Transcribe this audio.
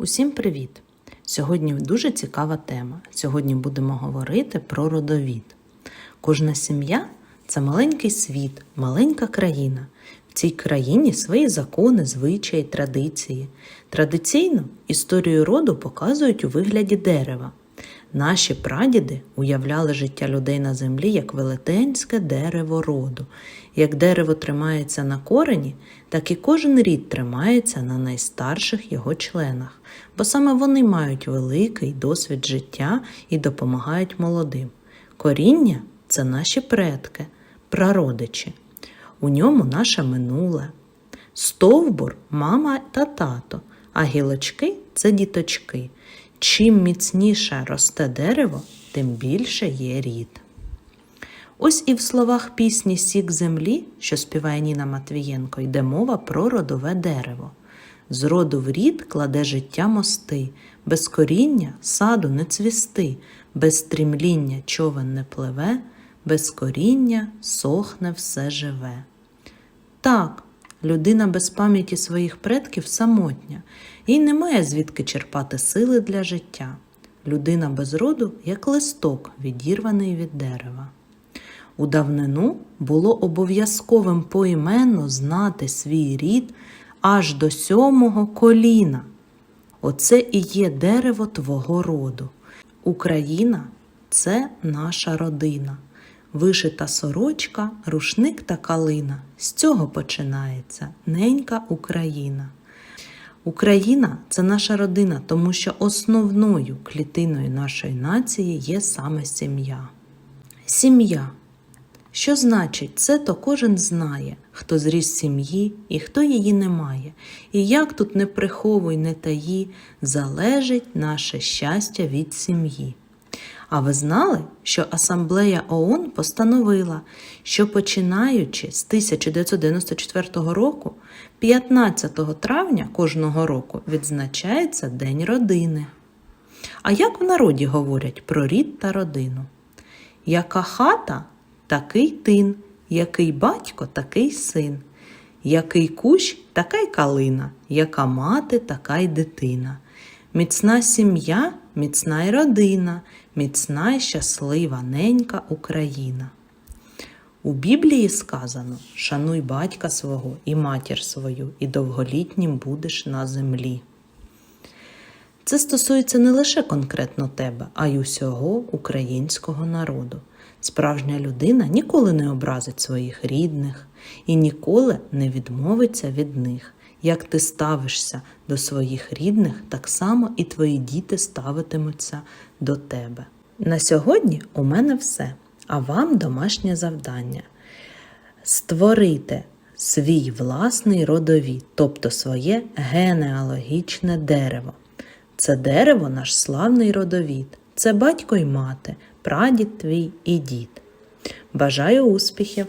Усім привіт! Сьогодні дуже цікава тема. Сьогодні будемо говорити про родовід. Кожна сім'я це маленький світ, маленька країна. В цій країні свої закони, звичаї, традиції. Традиційно історію роду показують у вигляді дерева. Наші прадіди уявляли життя людей на землі як велетенське дерево роду. Як дерево тримається на корені, так і кожен рід тримається на найстарших його членах, бо саме вони мають великий досвід життя і допомагають молодим. Коріння це наші предки, прародичі. У ньому наше минуле. Стовбур мама та тато, а гілочки це діточки. Чим міцніше росте дерево, тим більше є рід. Ось і в словах пісні Сік землі, що співає Ніна Матвієнко, йде мова про родове дерево. З роду в рід кладе життя мости, без коріння саду не цвісти, без стрімління човен не пливе, без коріння сохне все живе. Так, людина без пам'яті своїх предків самотня, їй немає звідки черпати сили для життя. Людина без роду, як листок, відірваний від дерева. У давнину було обов'язковим поіменно знати свій рід аж до сьомого коліна. Оце і є дерево твого роду. Україна це наша родина. Вишита сорочка, рушник та калина. З цього починається ненька Україна. Україна це наша родина, тому що основною клітиною нашої нації є саме сім'я. Сім'я. Що значить, це то кожен знає, хто зріс сім'ї і хто її не має. І як тут не приховуй, не таї, залежить наше щастя від сім'ї. А ви знали, що Асамблея ООН постановила, що починаючи з 1994 року, 15 травня кожного року відзначається День родини. А як в народі говорять про рід та родину? Яка хата, такий тин, який батько, такий син, який кущ, така й калина, яка мати, така й дитина. Міцна сім'я, міцна й родина, міцна й щаслива ненька Україна. У Біблії сказано: шануй батька свого і матір свою, і довголітнім будеш на землі. Це стосується не лише конкретно тебе, а й усього українського народу. Справжня людина ніколи не образить своїх рідних і ніколи не відмовиться від них. Як ти ставишся до своїх рідних, так само і твої діти ставитимуться до тебе. На сьогодні у мене все, а вам домашнє завдання. Створити свій власний родовід, тобто своє генеалогічне дерево. Це дерево наш славний родовід, це батько й мати, прадід твій і дід. Бажаю успіхів!